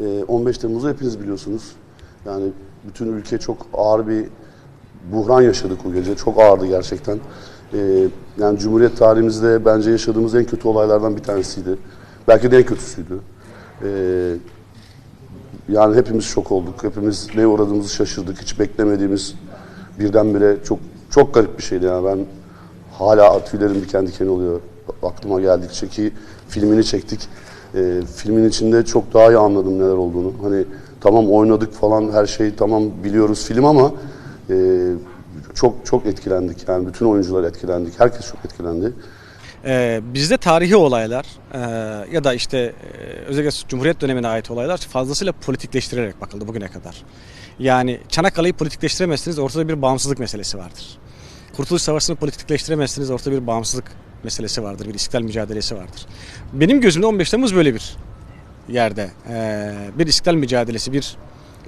Ee, 15 Temmuz'u hepiniz biliyorsunuz. Yani bütün ülke çok ağır bir buhran yaşadık o gece. Çok ağırdı gerçekten. Ee, yani Cumhuriyet tarihimizde bence yaşadığımız en kötü olaylardan bir tanesiydi. Belki de en kötüsüydü. Ee, yani hepimiz şok olduk. Hepimiz neye uğradığımızı şaşırdık. Hiç beklemediğimiz birdenbire çok çok garip bir şeydi yani ben hala tüylerim diken diken oluyor aklıma geldikçe ki filmini çektik. Ee, filmin içinde çok daha iyi anladım neler olduğunu. Hani tamam oynadık falan her şey tamam biliyoruz film ama e, çok çok etkilendik. Yani bütün oyuncular etkilendik. Herkes çok etkilendi. Ee, bizde tarihi olaylar e, ya da işte e, özellikle Cumhuriyet dönemine ait olaylar fazlasıyla politikleştirerek bakıldı bugüne kadar. Yani Çanakkale'yi politikleştiremezsiniz ortada bir bağımsızlık meselesi vardır. Kurtuluş Savaşı'nı politikleştiremezsiniz ortada bir bağımsızlık meselesi vardır, bir istiklal mücadelesi vardır. Benim gözümde 15 Temmuz böyle bir yerde. Ee, bir istiklal mücadelesi, bir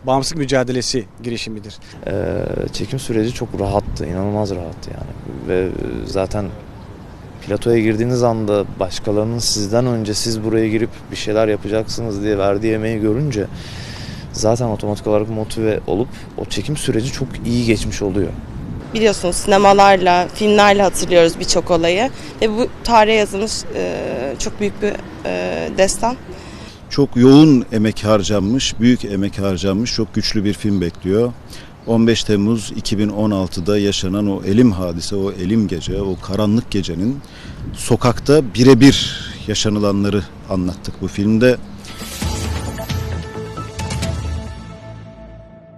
bağımsızlık mücadelesi girişimidir. Ee, çekim süreci çok rahattı, inanılmaz rahattı yani. Ve zaten platoya girdiğiniz anda başkalarının sizden önce siz buraya girip bir şeyler yapacaksınız diye verdiği emeği görünce zaten otomatik olarak motive olup o çekim süreci çok iyi geçmiş oluyor. Biliyorsunuz sinemalarla, filmlerle hatırlıyoruz birçok olayı. Ve bu tarihe yazılmış e, çok büyük bir e, destan. Çok yoğun emek harcanmış, büyük emek harcanmış, çok güçlü bir film bekliyor. 15 Temmuz 2016'da yaşanan o elim hadise, o elim gece, o karanlık gecenin sokakta birebir yaşanılanları anlattık bu filmde.